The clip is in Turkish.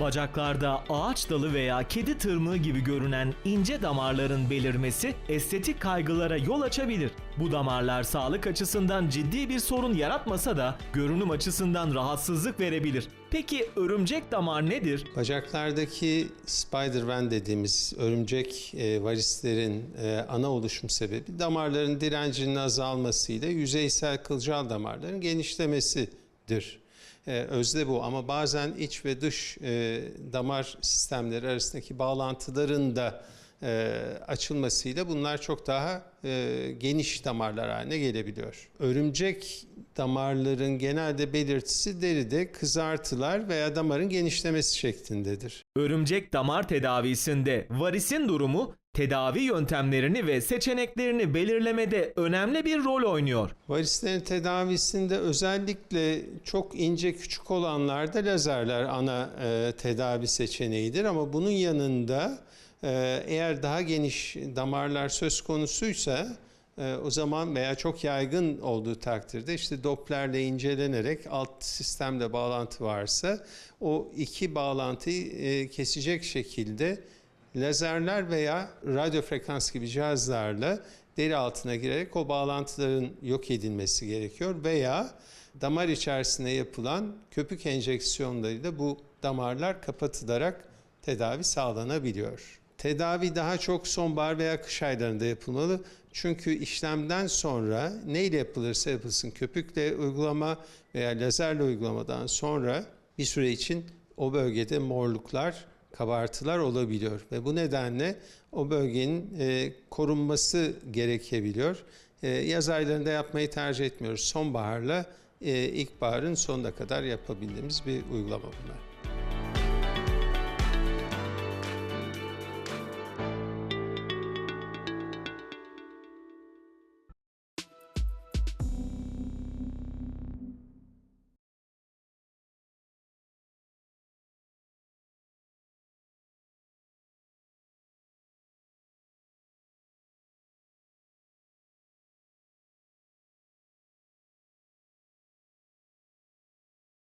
Bacaklarda ağaç dalı veya kedi tırmığı gibi görünen ince damarların belirmesi estetik kaygılara yol açabilir. Bu damarlar sağlık açısından ciddi bir sorun yaratmasa da görünüm açısından rahatsızlık verebilir. Peki örümcek damar nedir? Bacaklardaki spider vein dediğimiz örümcek e, varislerin e, ana oluşum sebebi damarların direncinin azalmasıyla yüzeysel kılcal damarların genişlemesidir. E, özde bu ama bazen iç ve dış e, damar sistemleri arasındaki bağlantıların da e, açılmasıyla bunlar çok daha e, geniş damarlar haline gelebiliyor. Örümcek damarların genelde belirtisi deride kızartılar veya damarın genişlemesi şeklindedir. Örümcek damar tedavisinde varisin durumu tedavi yöntemlerini ve seçeneklerini belirlemede önemli bir rol oynuyor. Varislerin tedavisinde özellikle çok ince küçük olanlarda lazerler ana e, tedavi seçeneğidir ama bunun yanında e, eğer daha geniş damarlar söz konusuysa e, o zaman veya çok yaygın olduğu takdirde işte Doppler'le incelenerek alt sistemle bağlantı varsa o iki bağlantıyı e, kesecek şekilde lazerler veya radyo frekans gibi cihazlarla deri altına girerek o bağlantıların yok edilmesi gerekiyor veya damar içerisinde yapılan köpük enjeksiyonlarıyla bu damarlar kapatılarak tedavi sağlanabiliyor. Tedavi daha çok sonbahar veya kış aylarında yapılmalı. Çünkü işlemden sonra neyle yapılırsa yapılsın köpükle uygulama veya lazerle uygulamadan sonra bir süre için o bölgede morluklar, kabartılar olabiliyor ve bu nedenle o bölgenin e, korunması gerekebiliyor. E, yaz aylarında yapmayı tercih etmiyoruz. Sonbaharla e, ilkbaharın sonuna kadar yapabildiğimiz bir uygulama bunlar.